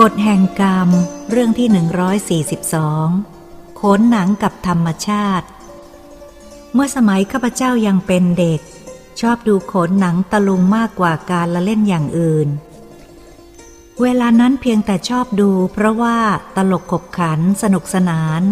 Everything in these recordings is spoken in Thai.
กฎแห่งกรรมเรื่องที่ 142 โขนหนังกับธรรมชาติ เมื่อสมัยข้าพเจ้ายังเป็นเด็ก ชอบดูโขนหนังตะลุงมากกว่าการละเล่นอย่างอื่น เวลานั้นเพียงแต่ชอบดูเพราะว่าตลกขบขันสนุกสนาน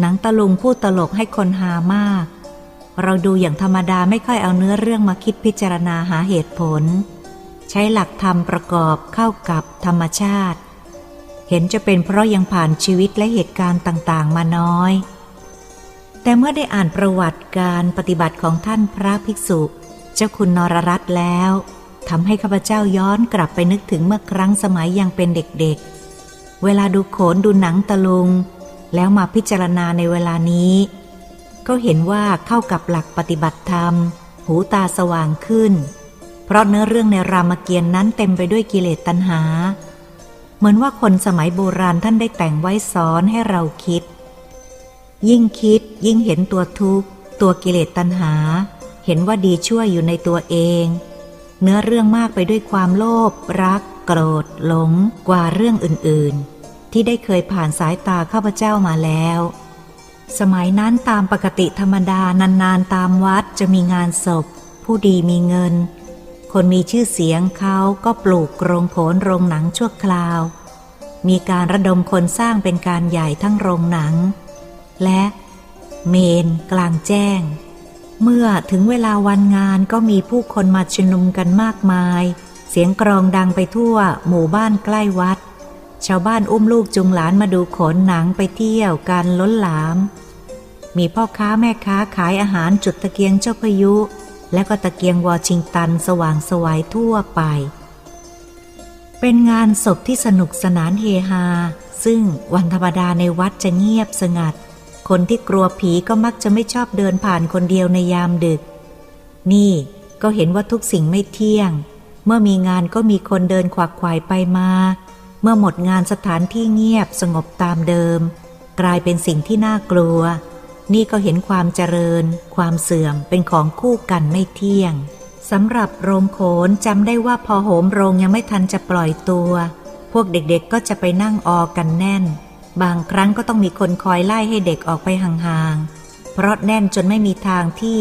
หนังตะลุงพูดตลกให้คนหามาก เราดูอย่างธรรมดาไม่ค่อยเอาเนื้อเรื่องมาคิดพิจารณาหาเหตุผล ใช้หลักธรรมประกอบเข้ากับธรรมชาติ เห็นจะเป็นเพราะยังผ่านชีวิตและเหตุการณ์ต่างๆ มาน้อย แต่เมื่อได้อ่านประวัติการปฏิบัติของท่านพระภิกษุ เจ้าคุณนรรัตน์แล้วทำให้ข้าพเจ้าย้อนกลับไปนึกถึงเมื่อครั้งสมัยยังเป็นเด็กๆ เวลาดูโขนดูหนังตะลุง แล้วมาพิจารณาในเวลานี้ ก็เห็นว่าเข้ากับหลักปฏิบัติธรรม หูตาสว่างขึ้น ราะเนื้อเรื่องในรามเกียรตินั้นเต็มไปด้วยกิเลสตัณหา เหมือนว่าคนสมัยโบราณท่านได้แต่งไว้สอนให้เราคิด ยิ่งคิดยิ่งเห็นตัวทุกข์ ตัวกิเลสตัณหา เห็นว่าดีชั่วอยู่ในตัวเอง เนื้อเรื่องมากไปด้วยความโลภรัก โกรธ หลง กว่าเรื่องอื่น ๆ ที่ได้เคยผ่านสายตาข้าพเจ้ามาแล้วสมัยนั้นตามปกติธรรมดานานๆตามวัดจะมีงานศพ ผู้ดีมีเงิน คนมีชื่อเสียงเขาก็ปลูกโรงโผนโรงหนังชั่วคราว มีการระดมคนสร้างเป็นการใหญ่ทั้งโรงหนัง และเมนกลางแจ้ง เมื่อถึงเวลาวันงานก็มีผู้คนมาชุมนุมกันมากมาย เสียงกรองดังไปทั่วหมู่บ้านใกล้วัด ชาวบ้านอุ้มลูกจุงหลานมาดูโขนหนังไปเที่ยวกันล้นหลาม มีพ่อค้าแม่ค้าขายอาหารจุดตะเกียงเจ้าพายุ และก็ตะเกียงวอชิงตันสว่างสวายทั่วไป เป็นงานศพที่สนุกสนานเฮฮา ซึ่งวันธรรมดาในวัดจะเงียบสงัด คนที่กลัวผีก็มักจะไม่ชอบเดินผ่านคนเดียวในยามดึก นี่ก็เห็นว่าทุกสิ่งไม่เที่ยง เมื่อมีงานก็มีคนเดินขวักไขวายไปมา เมื่อหมดงานสถานที่เงียบสงบตามเดิม กลายเป็นสิ่งที่น่ากลัว นี่ก็เห็นความเจริญ ความเสื่อมเป็นของคู่กันไม่เที่ยงสำหรับโรงโขนจำได้ว่าพอโหมโรงยังไม่ทันจะปล่อยตัว พวกเด็กๆก็จะไปนั่งออกันแน่น บางครั้งก็ต้องมีคนคอยไล่ให้เด็กออกไปห่างๆ เพราะแน่นจนไม่มีทางที่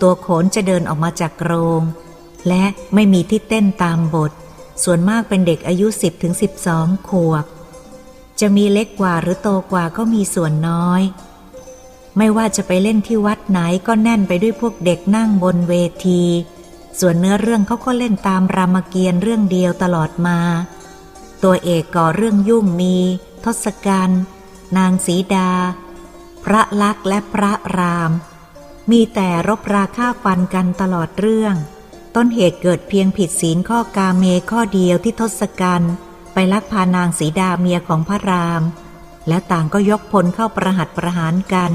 ตัวโขนจะเดินออกมาจากโรง และไม่มีที่เต้นตามบท ส่วนมากเป็นเด็กอายุ 10ถึง12ขวบ จะมีเล็กกว่าหรือโตกว่าก็มีส่วนน้อย ไม่ว่าจะไปเล่นที่วัดไหนก็แน่นไปด้วยพวกเด็กนั่งบนเวที ส่วนเนื้อเรื่องเขาก็เล่นตามรามเกียรติ์เรื่องเดียวตลอดมา ตัวเอกก่อเรื่องยุ่งมี ทศกัณฐ์นางสีดา พระลักษณ์และพระราม มีแต่รบราฆ่าฟันกันตลอดเรื่อง ต้นเหตุเกิดเพียงผิดศีลข้อกาเมข้อเดียวที่ทศกัณฐ์ไปลักพานางสีดาเมียของพระราม และต่างก็ยกพลเข้าประหัตประหารกัน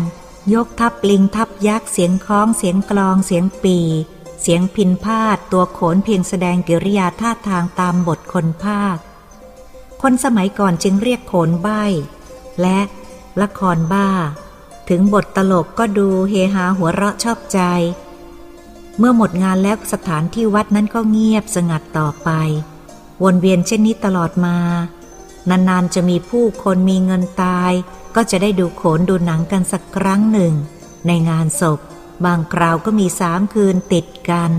ยกทัพลิงทัพยักษ์เสียงคล้องเสียงกลองเสียงปี เสียงพินพาดตัวโขนเพียงแสดงกิริยาท่าทางตามบทคนภาค คนสมัยก่อนจึงเรียกโขนใบและละครบ้า ถึงบทตลกก็ดูเฮฮาหัวเราะชอบใจ เมื่อหมดงานแล้วสถานที่วัดนั้นก็เงียบสงัดต่อไป วนเวียนเช่นนี้ตลอดมา นานๆจะมีผู้คนมีเงินตาย ก็จะได้ดูโขนดูหนังกันสักครั้งหนึ่ง ในงานศพ บางคราวก็มีสามคืนติดกัน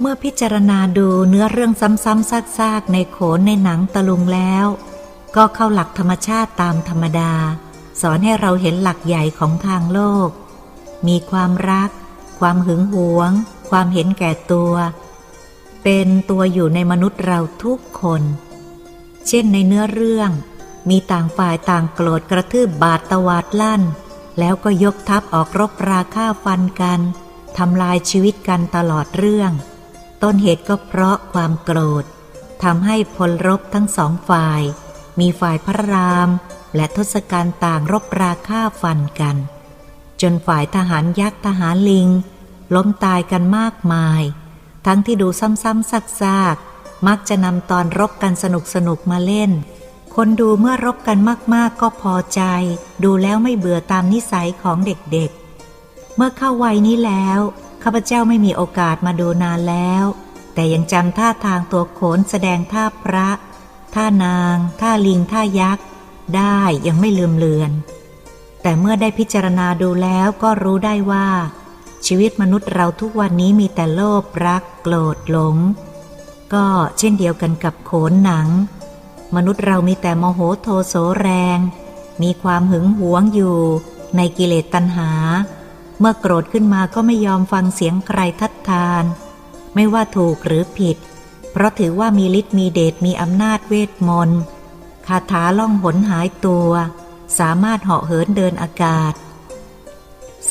เมื่อพิจารณาดูเนื้อเรื่องซ้ำๆซากๆในโขนในหนังตะลุงแล้ว ก็เข้าหลักธรรมชาติตามธรรมดา สอนให้เราเห็นหลักใหญ่ของทางโลก มีความรัก ความหึงหวง ความเห็นแก่ตัว เป็นตัวอยู่ในมนุษย์เราทุกคน เช่นในเนื้อเรื่อง มีต่างฝ่ายต่างโกรธกระทืบบาดตวาดลั่น แล้วก็ยกทัพออกรบราฆ่าฟันกันทำลายชีวิตกันตลอดเรื่อง ต้นเหตุก็เพราะความโกรธทำให้พลรบทั้งสองฝ่าย มีฝ่ายพระราม และทศกัณฐ์ต่างรบราฆ่าฟันกัน จนฝ่ายทหารยักษ์ทหารลิง ล้มตายกันมากมาย ทั้งที่ดูซ้ำๆซากๆ มักจะนำตอนรบกันสนุกๆมาเล่น คนดูเมื่อรบกันมากๆก็พอใจ ดูแล้วไม่เบื่อตามนิสัยของเด็กๆ เมื่อเข้าวัยนี้แล้วข้าพเจ้าไม่มีโอกาสมาดูนานแล้ว แต่ยังจำท่าทางตัวโขนแสดงท่าพระทท่านาง ท่าลิง ท่ายักษ์ ได้ยังไม่ลืมเลือน แต่เมื่อได้พิจารณาดูแล้วก็รู้ได้ว่า ชีวิตมนุษย์เราทุกวันนี้มีแต่โลภรัก โกรธหลง ก็เช่นเดียวกันกับโขนหนัง มนุษย์เรามีแต่โมโหโทโสแรง มีความหึงหวงอยู่ในกิเลสตัณหา เมื่อโกรธขึ้นมาก็ไม่ยอมฟังเสียงใครทัดทาน ไม่ว่าถูกหรือผิด เพราะถือว่ามีฤทธิ์มีเดชมีอำนาจเวทมนต์คาถาล่องหนหายตัว สามารถเหาะเหินเดินอากาศ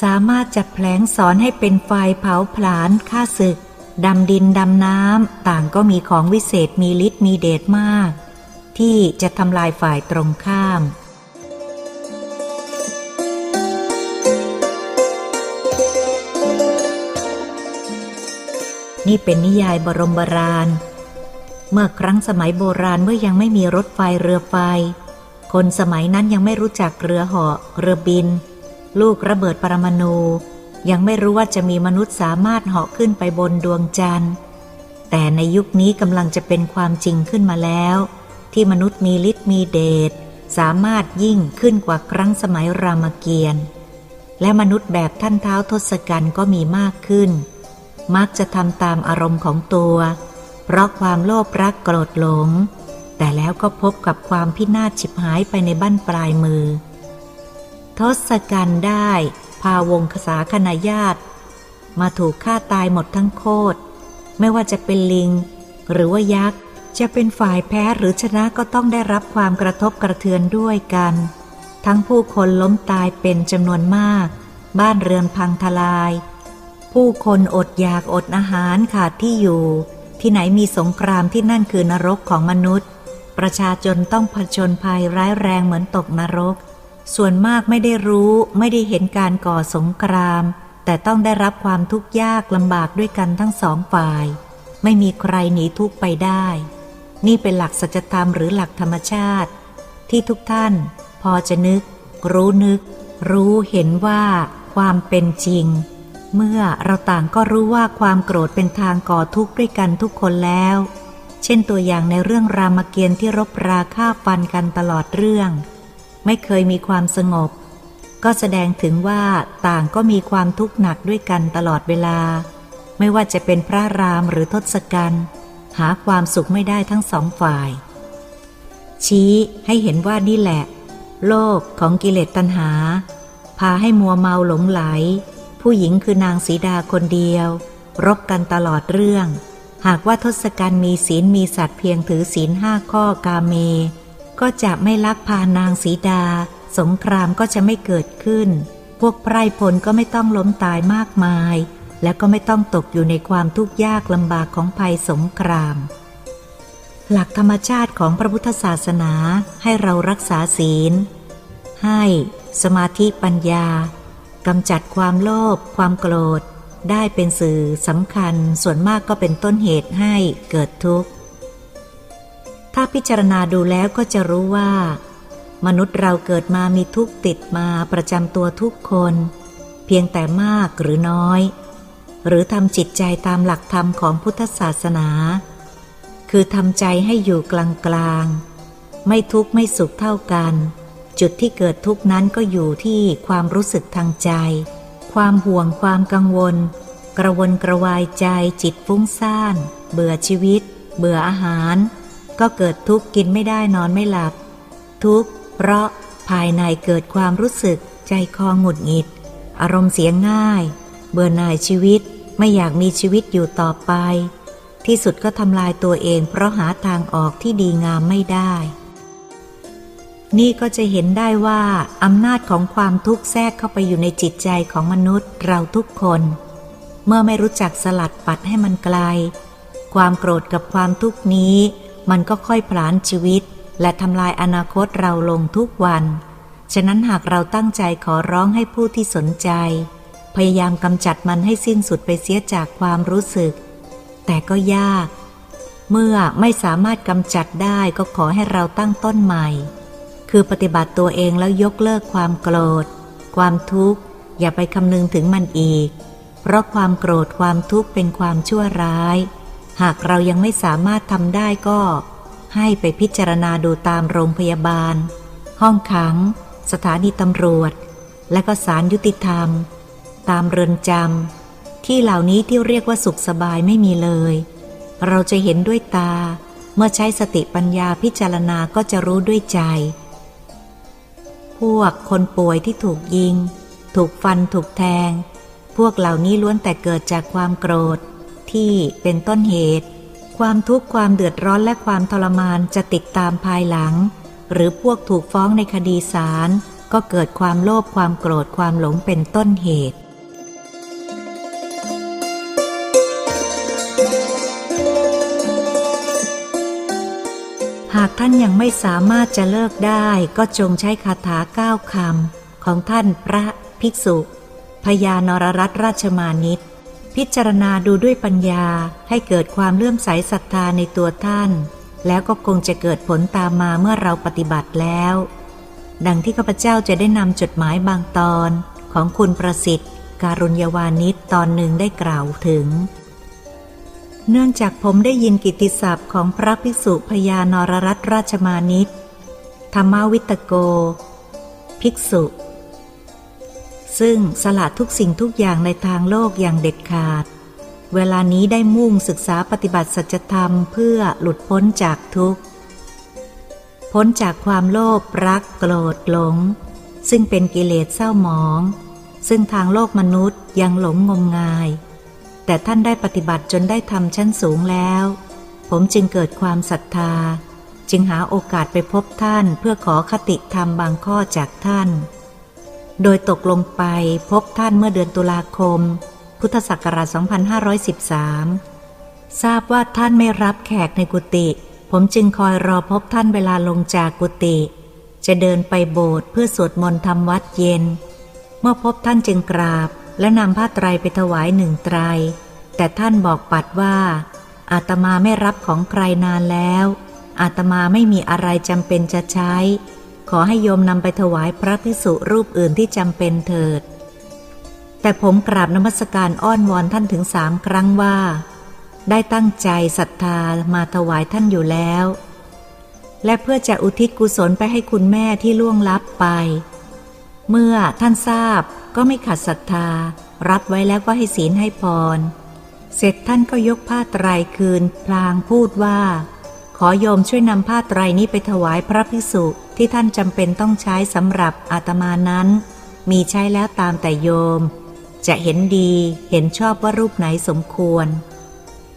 สามารถจับแผลงสอนให้เป็นไฟเผาผลาญฆ่าศึก ดำดินดำน้ำต่างก็มีของวิเศษมีฤทธิ์มีเดชมาก ที่จะทำลายฝ่ายตรงข้าม นี่เป็นนิยายบรมบราณ เมื่อครั้งสมัยโบราณเมื่อยังไม่มีรถไฟเรือไฟ คนสมัยนั้นยังไม่รู้จักเรือเหาะเรือบิน ลูกระเบิดปรมาณู ยังไม่รู้ว่าจะมีมนุษย์สามารถเหาะขึ้นไปบนดวงจันทร์ แต่ในยุคนี้กำลังจะเป็นความจริงขึ้นมาแล้ว ที่มนุษย์มีฤทธิ์มีเดชสามารถยิ่งขึ้นกว่าครั้งสมัยรามเกียรติ์และมนุษย์แบบท่านเท้าทศกัณฐ์ก็มีมากขึ้น มักจะทำตามอารมณ์ของตัว เพราะความโลภรักโกรธหลง แต่แล้วก็พบกับความพินาศฉิบหายไปในบั้นปลายมือ ทศกัณฐ์ได้ พาวงศาคณาญาติ มาถูกฆ่าตายหมดทั้งโคตร ไม่ว่าจะเป็นลิง หรือว่ายักษ์ จะเป็นฝ่ายแพ้หรือชนะก็ต้องได้รับความกระทบกระเทือนด้วยกัน ทั้งผู้คนล้มตายเป็นจำนวนมาก บ้านเรือนพังทลาย ผู้คนอดอยากอดอาหารขาดที่อยู่ ที่ไหนมีสงครามที่นั่นคือนรกของมนุษย์ ประชาชนต้องผจญภัยร้ายแรงเหมือนตกนรก ส่วนมากไม่ได้รู้ไม่ได้เห็นการก่อสงคราม แต่ต้องได้รับความทุกข์ยากลำบากด้วยกันทั้งสองฝ่าย ไม่มีใครหนีทุกข์ไปได้ นี่เป็นหลักสัจธรรมหรือหลักธรรมชาติ ที่ทุกท่าน พอจะนึก รู้นึก รู้เห็นว่า ความเป็นจริง เมื่อเราต่างก็รู้ว่าความโกรธเป็นทางก่อทุกข์ด้วยกันทุกคนแล้ว เช่นตัวอย่างในเรื่องรามเกียรติ์ที่รบราฆ่าฟันกันตลอดเรื่อง ไม่เคยมีความสงบ ก็แสดงถึงว่าต่างก็มีความทุกข์หนักด้วยกันตลอดเวลา ไม่ว่าจะเป็นพระรามหรือทศกัณฐ์หาความสุขไม่ได้ทั้งสองฝ่าย ชี้ให้เห็นว่านี่แหละ โลกของกิเลสตัณหา พาให้มัวเมาหลงไหล ผู้หญิงคือนางสีดาคนเดียว รบกันตลอดเรื่อง หากว่าทศกัณฐ์มีศีลมีสัตว์เพียงถือศีลห้าข้อกาเม ก็จะไม่ลักพานางสีดา สงครามก็จะไม่เกิดขึ้น พวกไพร่พลก็ไม่ต้องล้มตายมากมาย และก็ไม่ต้องตกอยู่ในความทุกข์ยากลำบากของภัยสงคราม หลักธรรมชาติของพระพุทธศาสนาให้เรารักษาศีล ให้สมาธิปัญญากำจัดความโลภความโกรธ ได้เป็นสื่อสำคัญส่วนมากก็เป็นต้นเหตุให้เกิดทุกข์ ถ้าพิจารณาดูแล้วก็จะรู้ว่า มนุษย์เราเกิดมามีทุกติดมาประจำตัวทุกคน เพียงแต่มากหรือน้อย หรือทำจิตใจตามหลักธรรมของพุทธศาสนา คือทำใจให้อยู่กลางๆไม่ทุกข์ไม่สุขเท่ากัน จุดที่เกิดทุกข์นั้นก็อยู่ที่ความรู้สึกทางใจ ความห่วงความกังวล กระวนกระวายใจจิตฟุ้งซ่าน เบื่อชีวิต เบื่ออาหาร ก็เกิดทุกข์กินไม่ได้นอนไม่หลับ ทุกข์เพราะภายในเกิดความรู้สึกใจคอหงุดหงิด อารมณ์เสียง่าย เบื่อหน่ายชีวิตไม่อยากมีชีวิตอยู่ต่อไป ที่สุดก็ทำลายตัวเองเพราะหาทางออกที่ดีงามไม่ได้ นี่ก็จะเห็นได้ว่าอำนาจของความทุกข์แทรกเข้าไปอยู่ในจิตใจของมนุษย์เราทุกคน เมื่อไม่รู้จักสลัดปัดให้มันไกล ความโกรธกับความทุกข์นี้ มันก็ค่อยผลาญชีวิต และทำลายอนาคตเราลงทุกวัน ฉะนั้นหากเราตั้งใจขอร้องให้ผู้ที่สนใจ พยายามกำจัดมันให้สิ้นสุดไปเสียจากความรู้สึก แต่ก็ยาก เมื่อไม่สามารถกำจัดได้ก็ขอให้เราตั้งต้นใหม่ คือปฏิบัติตัวเองแล้วยกเลิกความโกรธ ความทุกข์ อย่าไปคำนึงถึงมันอีก เพราะความโกรธความทุกข์เป็นความชั่วร้าย หากเรายังไม่สามารถทำได้ก็ ให้ไปพิจารณาดูตามโรงพยาบาล ห้องขัง สถานีตำรวจ และก็ศาลยุติธรรม ตามเรือนจำที่เหล่านี้ที่เรียกว่าสุขสบายไม่มีเลย เราจะเห็นด้วยตา เมื่อใช้สติปัญญาพิจารณาก็จะรู้ด้วยใจ พวกคนป่วยที่ถูกยิง ถูกฟันถูกแทง พวกเหล่านี้ล้วนแต่เกิดจากความโกรธ ที่เป็นต้นเหตุ ความทุกข์ความเดือดร้อนและความทรมานจะติดตามภายหลัง หรือพวกถูกฟ้องในคดีศาลก็เกิดความโลภความโกรธความหลงเป็นต้นเหตุหากท่านยังไม่สามารถจะเลิกได้ก็จงใช้คาถาเก้าคำ ของท่านพระภิกษุ พญานรรัตราชมานิต พิจารณาดูด้วยปัญญาให้เกิดความเลื่อมใสศรัทธาในตัวท่าน แล้วก็คงจะเกิดผลตามมาเมื่อเราปฏิบัติแล้ว ดังที่ข้าพเจ้าจะได้นำจดหมายบางตอนของคุณประสิทธิ์ การุญยวานิชตอนหนึ่งได้กล่าวถึง เนื่องจากผมได้ยินกิตติศัพท์ของพระภิกษุพญานรรัตราชมานิตธรรมวิตโก ภิกษุ ซึ่งสละทุกสิ่งทุกอย่างในทางโลกอย่างเด็ดขาด เวลานี้ได้มุ่งศึกษาปฏิบัติสัจธรรมเพื่อหลุดพ้นจากทุกข์ พ้นจากความโลภรักโกรธหลง ซึ่งเป็นกิเลสเศร้าหมอง ซึ่งทางโลกมนุษย์ยังหลงงมงาย แต่ท่านได้ปฏิบัติจนได้ทำชั้นสูงแล้ว ผมจึงเกิดความศรัทธา จึงหาโอกาสไปพบท่านเพื่อขอคติธรรมบางข้อจากท่าน โดยตกลงไปพบท่านเมื่อเดือนตุลาคม พุทธศักราช 2513 ทราบว่าท่านไม่รับแขกในกุฏิผมจึงคอยรอพบท่านเวลาลงจากกุฏิจะเดินไปโบสถ์เพื่อสวดมนต์ทำวัดเย็น เมื่อพบท่านจึงกราบ และนำผ้าไตรไปถวายหนึ่งไตร แต่ท่านบอกปัดว่า อาตมาไม่รับของใครนานแล้ว อาตมาไม่มีอะไรจำเป็นจะใช้ ขอให้โยมนำไปถวายพระพิสุรูปอื่นที่จำเป็นเถิด แต่ผมกราบนมัสการอ้อนวอนท่านถึงสามครั้งว่า ได้ตั้งใจศรัทธามาถวายท่านอยู่แล้ว และเพื่อจะอุทิศกุศลไปให้คุณแม่ที่ล่วงลับไป เมื่อท่านทราบก็ไม่ขัดศรัทธา รับไว้แล้วก็ให้ศีลให้พร เสร็จท่านก็ยกผ้าไตรคืน พลางพูดว่า ขอโยมช่วยนำผ้าไตรนี้ไปถวายพระภิกษุ ที่ท่านจำเป็นต้องใช้สำหรับอาตมานั้น มีใช้แล้วตามแต่โยม จะเห็นดีเห็นชอบว่ารูปไหนสมควร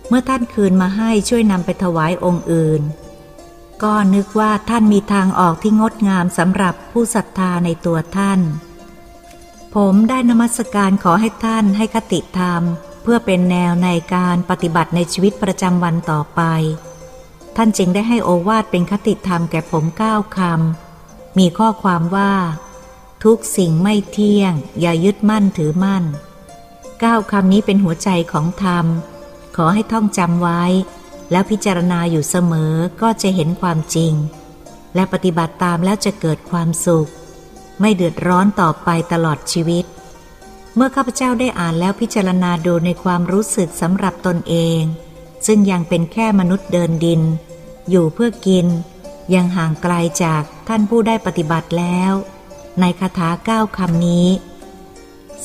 เมื่อท่านคืนมาให้ช่วยนำไปถวายองค์อื่น ก็นึกว่าท่านมีทางออกที่งดงามสำหรับผู้ศรัทธาในตัวท่าน ผมได้นมัสการขอให้ท่านให้คติธรรม เพื่อเป็นแนวในการปฏิบัติในชีวิตประจำวันต่อไป ท่านจึงได้ให้โอวาทเป็นคติธรรมแก่ผมเก้าคำ มีข้อความว่า ทุกสิ่งไม่เที่ยง อย่ายึดมั่นถือมั่นเก้าคำนี้เป็นหัวใจของธรรม ขอให้ท่องจำไว้ แล้วพิจารณาอยู่เสมอก็จะเห็นความจริง และปฏิบัติตามแล้วจะเกิดความสุข ไม่เดือดร้อนต่อไปตลอดชีวิต เมื่อข้าพเจ้าได้อ่านแล้วพิจารณาดูในความรู้สึกสำหรับตนเอง ซึ่งยังเป็นแค่มนุษย์เดินดิน อยู่เพื่อกิน ยังห่างไกลจากท่านผู้ได้ปฏิบัติแล้ว ในคาถาเก้าคำนี้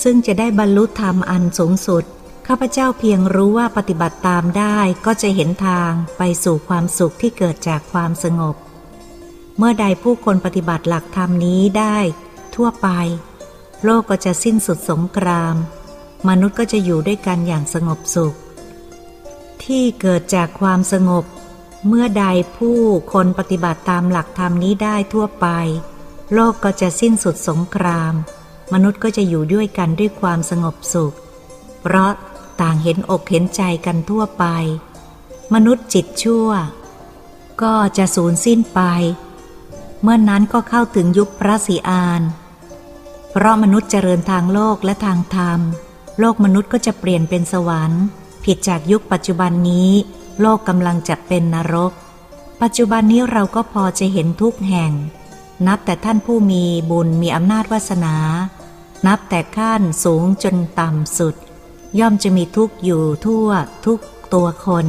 ซึ่งจะได้บรรลุธรรมอันสูงสุด ข้าพเจ้าเพียงรู้ว่าปฏิบัติตามได้ก็จะเห็นทางไปสู่ความสุขที่เกิดจากความสงบ เมื่อใดผู้คนปฏิบัติหลักธรรมนี้ได้ ทั่วไป โลกก็จะสิ้นสุดสงคราม มนุษย์ก็จะอยู่ด้วยกันอย่างสงบสุขที่เกิดจากความสงบ เมื่อใดผู้คนปฏิบัติตามหลักธรรมนี้ได้ทั่วไป โลกก็จะสิ้นสุดสงคราม มนุษย์ก็จะอยู่ด้วยกันด้วยความสงบสุข เพราะต่างเห็นอกเห็นใจกันทั่วไป มนุษย์จิตชั่ว ก็จะสูญสิ้นไป เมื่อนนั้นก็เข้าถึงยุคพระศีอาน เพราะมนุษย์เจริญทางโลกและทางธรรม โลกมนุษย์ก็จะเปลี่ยนเป็นสวรรค์ ผิดจากยุคปัจจุบันนี้ โลกกำลังจะเป็นนรก ปัจจุบันนี้เราก็พอจะเห็นทุกแห่ง นับแต่ท่านผู้มีบุญมีอำนาจวาสนา นับแต่ขั้นสูงจนต่ำสุด ย่อมจะมีทุกอยู่ทั่วทุกตัวคน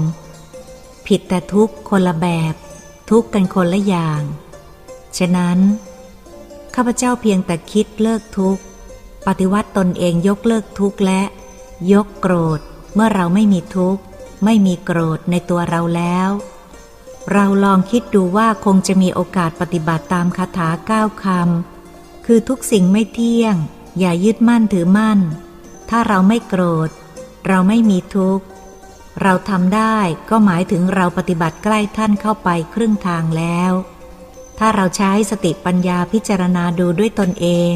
ผิดแต่ทุกคนละแบบ ทุกกันคนละอย่าง ฉะนั้น ข้าพเจ้าเพียงแต่คิดเลิกทุกข์ปฏิวัติตนเองยกเลิกทุกข์และ ยกโกรธเมื่อเราไม่มีทุกข์ ไม่มีโกรธในตัวเราแล้ว เราลองคิดดูว่าคงจะมีโอกาสปฏิบัติตามคาถาเก้าคำคือทุกสิ่งไม่เที่ยง อย่ายึดมั่นถือมั่น ถ้าเราไม่โกรธ เราไม่มีทุกข์ เราทำได้ก็หมายถึงเราปฏิบัติใกล้ท่านเข้าไปครึ่งทางแล้ว ถ้าเราใช้สติปัญญาพิจารณาดูด้วยตนเอง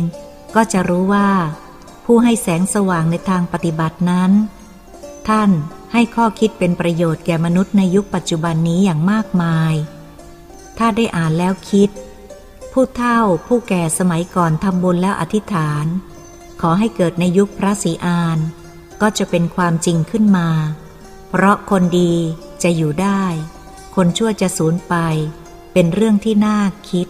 ก็จะรู้ว่า ผู้ให้แสงสว่างในทางปฏิบัตินั้น ท่าน ให้ข้อคิดเป็นประโยชน์แก่มนุษย์ในยุคปัจจุบันนี้อย่างมากมาย ถ้าได้อ่านแล้วคิด ผู้เฒ่าผู้แก่สมัยก่อนทำบุญแล้วอธิษฐาน ขอให้เกิดในยุคพระศรีอาน ก็จะเป็นความจริงขึ้นมา เพราะคนดีจะอยู่ได้ คนชั่วจะสูญไป เป็นเรื่องที่น่าคิด